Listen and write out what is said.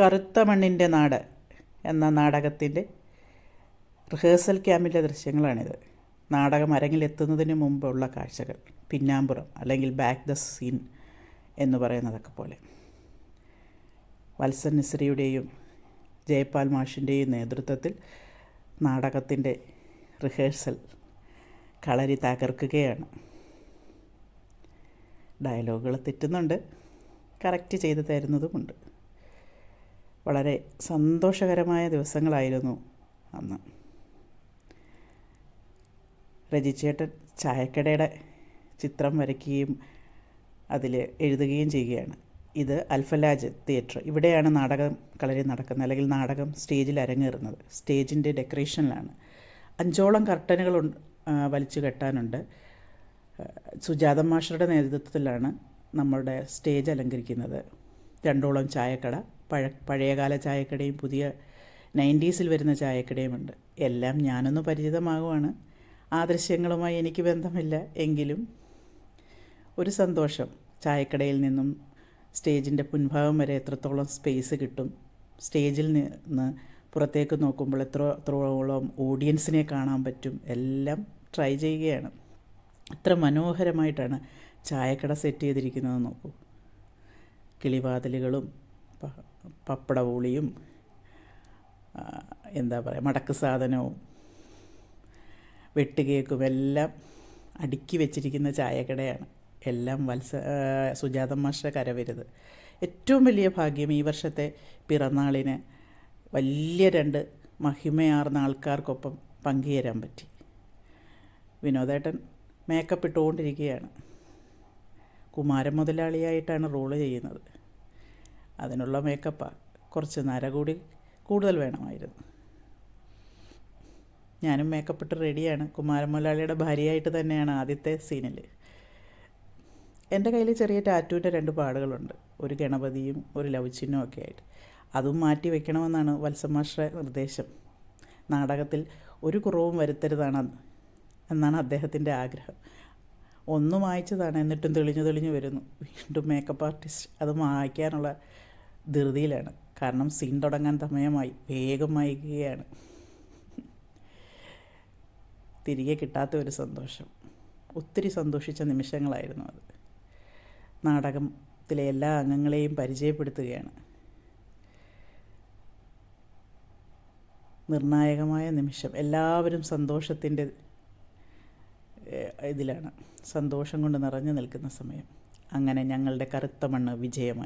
കറുത്ത മണ്ണിന്റെ നാട് എന്ന നാടകത്തിന്റെ റിഹേഴ്സൽ ക്യാമ്പിന്റെ ദൃശ്യങ്ങളാണിത്. നാടകം അരങ്ങിലെത്തുന്നതിന് മുമ്പുള്ള കാഴ്ചകൾ. പിന്നാമ്പുറം അല്ലെങ്കിൽ ബാക്ക് ദ സീൻ എന്ന് പറയുന്നതൊക്കെ പോലെ. വത്സൻ നിസ്രിയുടെയും ജയപാൽ മാഷിന്റെയും നേതൃത്വത്തിൽ നാടകത്തിന്റെ റിഹേഴ്സൽ കളരി തകർക്കുകയാണ്. ഡയലോഗുകൾ തെറ്റുന്നുണ്ട്. കറക്റ്റ് ചെയ്ത് തരുന്നതുമുണ്ട്. വളരെ സന്തോഷകരമായ ദിവസങ്ങളായിരുന്നു അന്ന്. രജിച്ചേട്ടൻ ചായക്കടയുടെ ചിത്രം വരയ്ക്കുകയും അതിൽ എഴുതുകയും ചെയ്യുകയാണ്. ഇത് അൽഫലാജ് തിയേറ്റർ. ഇവിടെയാണ് നാടകം കളരി നടക്കുന്നത് അല്ലെങ്കിൽ നാടകം സ്റ്റേജിൽ അരങ്ങേറുന്നത്. സ്റ്റേജിന്റെ ഡെക്കറേഷനിലാണ്. അഞ്ചോളം കർട്ടനുകൾ വലിച്ചു കെട്ടാനുണ്ട്. സുജാത മാഷറുടെ നേതൃത്വത്തിലാണ് നമ്മളുടെ സ്റ്റേജ് അലങ്കരിക്കുന്നത്. രണ്ടോളം ചായക്കട. പഴ പഴയകാല ചായക്കടയും പുതിയ നയന്റീസിൽ വരുന്ന ചായക്കടയുമുണ്ട്. എല്ലാം ഞാനൊന്ന് പരിചിതമാകുവാണ്. ആ ദൃശ്യങ്ങളുമായി എനിക്ക് ബന്ധമില്ല. എങ്കിലും ഒരു സന്തോഷം. ചായക്കടയിൽ നിന്നും സ്റ്റേജിന്റെ മുൻഭാഗം വരെ എത്രത്തോളം സ്പേസ് കിട്ടും. സ്റ്റേജിൽ നിന്ന് പുറത്തേക്ക് നോക്കുമ്പോൾ എത്ര എത്രത്തോളം ഓഡിയൻസിനെ കാണാൻ പറ്റും. എല്ലാം ട്രൈ ചെയ്യുകയാണ്. എത്ര മനോഹരമായിട്ടാണ് ചായക്കട സെറ്റ് ചെയ്തിരിക്കുന്നത്. നോക്കൂ. കിളിവാതിലുകളും പപ്പടപൂളിയും എന്താ പറയുക മടക്ക് സാധനവും വെട്ടുകേക്കും എല്ലാം അടുക്കി വെച്ചിരിക്കുന്ന ചായക്കടയാണ്. എല്ലാം വത്സ സുജാത മാഷ കരവരുത്. ഏറ്റവും വലിയ ഭാഗ്യം ഈ വർഷത്തെ പിറന്നാളിന് വലിയ രണ്ട് മഹിമയാർന്ന ആൾക്കാർക്കൊപ്പം പങ്കുചേരാൻ പറ്റി. വിനോദേട്ടൻ മേക്കപ്പ് ഇട്ടുകൊണ്ടിരിക്കുകയാണ്. കുമാരൻ മുതലാളിയായിട്ടാണ് റോൾ ചെയ്യുന്നത്. അതിനുള്ള മേക്കപ്പാണ് കുറച്ച് നര കൂടി കൂടുതൽ വേണമായിരുന്നു. ഞാനും മേക്കപ്പ് ഇട്ട് റെഡിയാണ് കുമാരമൊലാളിയുടെ ഭാര്യയായിട്ട് തന്നെയാണ് ആദ്യത്തെ സീനിൽ എന്റെ കയ്യിൽ ചെറിയ ടാറ്റൂന്റെ രണ്ട് പാടുകളുണ്ട്. ഒരു ഗണപതിയും ഒരു ലവ് ചിഹ്നവും ഒക്കെ ആയിട്ട്. അതും മാറ്റി വെക്കണമെന്നാണ് വത്സമാഷ്ടെ നിർദ്ദേശം. നാടകത്തിൽ ഒരു കുറവും വരുത്തരുതാണ് എന്നാണ് അദ്ദേഹത്തിന്റെ ആഗ്രഹം. ഒന്നും മായ്ച്ചതാണ് എന്നിട്ടും തെളിഞ്ഞു തെളിഞ്ഞു വരുന്നു. വീണ്ടും മേക്കപ്പ് ആർട്ടിസ്റ്റ് അത് മായ്ക്കാനുള്ള ധൃതിയിലാണ്. കാരണം സീൻ തുടങ്ങാൻ സമയമായി. വേഗം മായ്ക്കുകയാണ് തിരികെ കിട്ടാത്ത ഒരു സന്തോഷം. ഒത്തിരി സന്തോഷിച്ച നിമിഷങ്ങളായിരുന്നു അത്. നാടകത്തിലെ എല്ലാ അംഗങ്ങളെയും പരിചയപ്പെടുത്തുകയാണ്. നിർണായകമായ നിമിഷം. എല്ലാവരും സന്തോഷത്തിന്റെ ഇതിലാണ്. സന്തോഷം കൊണ്ട് നിറഞ്ഞു നിൽക്കുന്ന സമയം. അങ്ങനെ ഞങ്ങളുടെ കറുത്ത മണ്ണ് വിജയമായി.